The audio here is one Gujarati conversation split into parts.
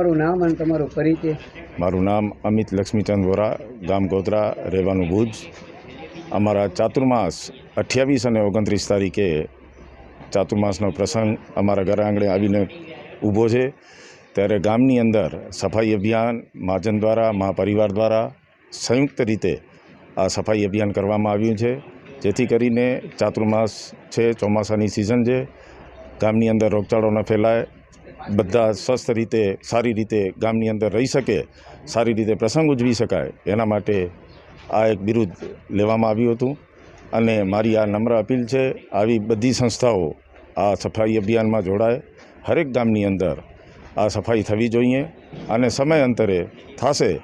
તમારું નામ અને તમારો પરિચય? મારું નામ અમિત લક્ષ્મીચંદ વોરા, ગામ ગોધરા, રહેવાનું ભુજ. અમારા ચાતુર્માસ અઠ્યાવીસ અને ઓગણત્રીસ તારીખે ચાતુર્માસનો પ્રસંગ અમારા ઘર આંગણે આવીને ઊભો છે. ત્યારે ગામની અંદર સફાઈ અભિયાન મહાજન દ્વારા, મહાપરિવાર દ્વારા સંયુક્ત રીતે આ સફાઈ અભિયાન કરવામાં આવ્યું છે. જેથી કરીને ચાતુર્માસ છે, ચોમાસાની સિઝન છે. ગામની અંદર રોગચાળો ન ફેલાય. બધા સ્વસ્થ રીતે, સારી રીતે ગામની અંદર રહી શકે, સારી રીતે પ્રસંગ ઉજવી શકાય, એના માટે આ એક બિરુદ લેવામાં આવ્યું હતું. અને મારી આ નમ્ર અપીલ છે, આવી બધી સંસ્થાઓ આ સફાઈ અભિયાનમાં જોડાય. હરેક ગામની અંદર આ સફાઈ થવી જોઈએ અને સમય અંતરે થશે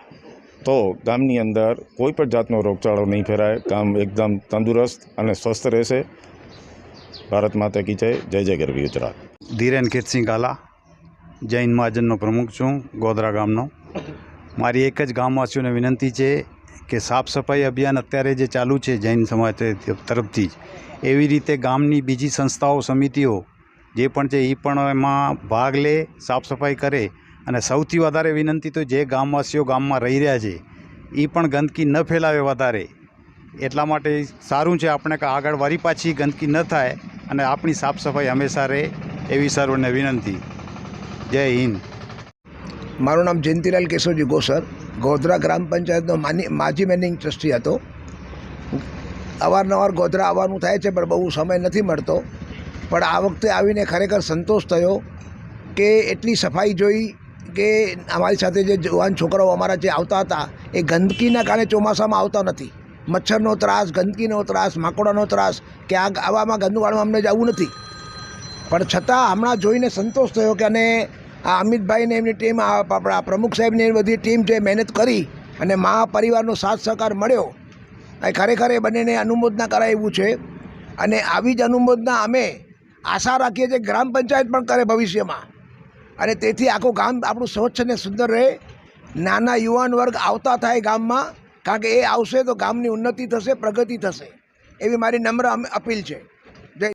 તો ગામની અંદર કોઈ પણ જાતનો રોગચાળો નહીં ફેરાય ગામ એકદમ તંદુરસ્ત અને સ્વસ્થ રહેશે. ભારત માતા કી જય જય જય ગરવી ગુજરાત. ધીરેન ખેતસિંહ ગાલા. જૈન મહાજનનો પ્રમુખ છું, ગોધરા ગામનો. મારી એક જ ગામવાસીઓને વિનંતી છે કે સાફ સફાઈ અભિયાન અત્યારે જે ચાલુ છે જૈન સમાજ તરફથી જ, એવી રીતે ગામની બીજી સંસ્થાઓ, સમિતિઓ, જે પણ છે, એ પણ એમાં ભાગ લે, સાફ સફાઈ કરે. અને સૌથી વધારે વિનંતી તો જે ગામવાસીઓ ગામમાં રહી રહ્યા છે, એ પણ ગંદકી ન ફેલાવે વધારે. એટલા માટે સારું છે આપણે કે આગળ વરી પાછી ગંદકી ન થાય અને આપણી સાફ સફાઈ હંમેશા રહે, એવી સર્વને વિનંતી. જય હિન્દ. મારું નામ જયંતિલાલ કેશવજી ગોસર ગોધરા ગ્રામ પંચાયતનો માની, માજી મેનેજિંગ ટ્રસ્ટી હતો. અવારનવાર ગોધરા આવવાનું થાય છે, પણ બહુ સમય નથી મળતો. પણ આ વખતે આવીને ખરેખર સંતોષ થયો કે એટલી સફાઈ જોઈ કે અમારી સાથે જે જવાન છોકરાઓ અમારા જે આવતા હતા, એ ગંદકીના કારણે ચોમાસામાં આવતા નથી. મચ્છરનો ત્રાસ, ગંદકીનો ત્રાસ, માકોડાનો ત્રાસ, કે આ આવામાં ગંદુવાળમાં અમને જવું નથી. પણ છતાં હમણાં જોઈને સંતોષ થયો કે અને આ અમિતભાઈને એમની ટીમ આપણા પ્રમુખ સાહેબની બધી ટીમ જે મહેનત કરી અને મા પરિવારનો સાથ સહકાર મળ્યો. એ ખરેખર એ બંનેને અનુમોદના એવું છે અને આવી જ અનુમોદના અમે આશા રાખીએ છીએ ગ્રામ પંચાયત પણ કરે ભવિષ્યમાં. અને તેથી આખું ગામ આપણું સ્વચ્છ અને સુંદર રહે. નાના યુવાન વર્ગ આવતા થાય ગામમાં. કારણ કે એ આવશે તો ગામની ઉન્નતિ થશે, પ્રગતિ થશે. એવી મારી નમ્ર અપીલ છે.